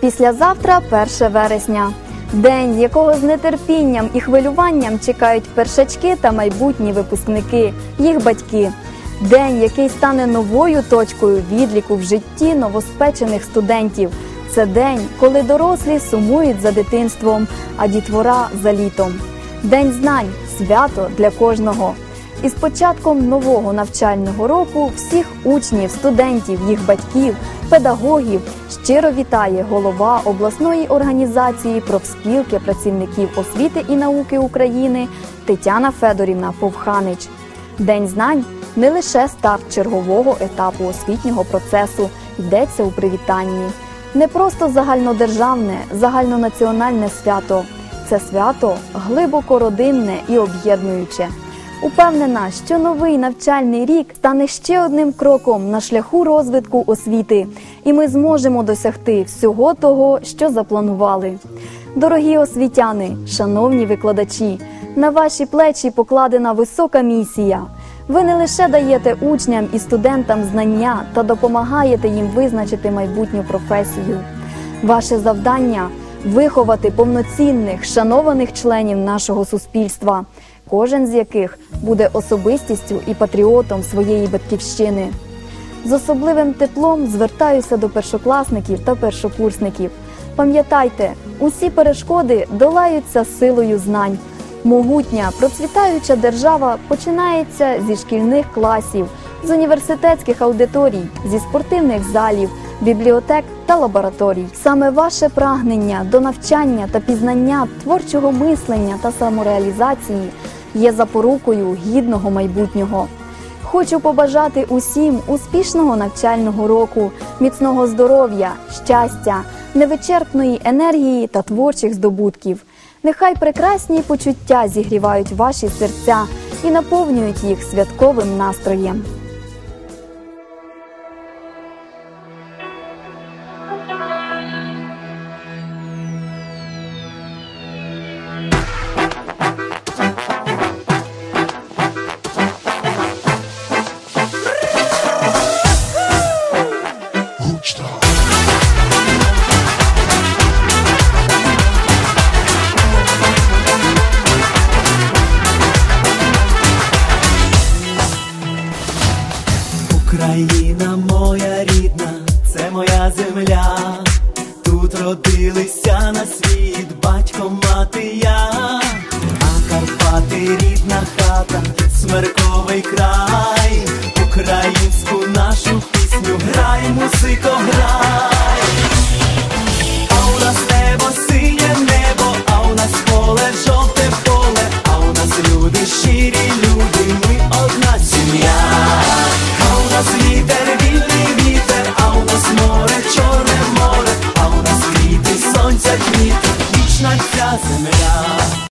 Післязавтра 1 вересня. День, якого з нетерпінням і хвилюванням чекають першачки та майбутні випускники, їх батьки. День, який стане новою точкою відліку в житті новоспечених студентів. Це день, коли дорослі сумують за дитинством, а дітвора за літом. День знань свято для кожного. І з початком нового навчального року всіх учнів, студентів, їх батьків, педагогів щиро вітає голова обласної організації профспілки працівників освіти і науки України Тетяна Федорівна Повханич. День знань не лише старт чергового етапу освітнього процесу йдеться у привітанні, не просто загальнодержавне, загальнонаціональне свято. Це свято глибоко родинне і об'єднуюче. Упевнена, що новий навчальний рік стане ще одним кроком на шляху розвитку освіти, і ми зможемо досягти всього того, що запланували. Дорогі освітяни, шановні викладачі, на ваші плечі покладена висока місія. Ви не лише даєте учням і студентам знання та допомагаєте їм визначити майбутню професію. Ваше завдання виховати повноцінних, шанованих членів нашого суспільства, кожен з яких буде особистістю і патріотом своєї батьківщини. З особливим теплом звертаюся до першокласників та першокурсників. Пам'ятайте, усі перешкоди долаються силою знань. Могутня, процвітаюча держава починається зі шкільних класів, з університетських аудиторій, зі спортивних залів, бібліотек та лабораторій. Саме ваше прагнення до навчання та пізнання творчого мислення та самореалізації є запорукою гідного майбутнього. Хочу побажати усім успішного навчального року, міцного здоров'я, щастя, невичерпної енергії та творчих здобутків. Нехай прекрасні почуття зігрівають ваші серця і наповнюють їх святковим настроєм. Україна моя рідна, це моя земля. Тут родилися на світ батько, мати я, а Карпати рідна хата, смерковий край, українську нашу ljubavlju hraj, muziko hraj A u nas nebo sinje nebo, a u nas pole žolte pole A u nas ljudi širi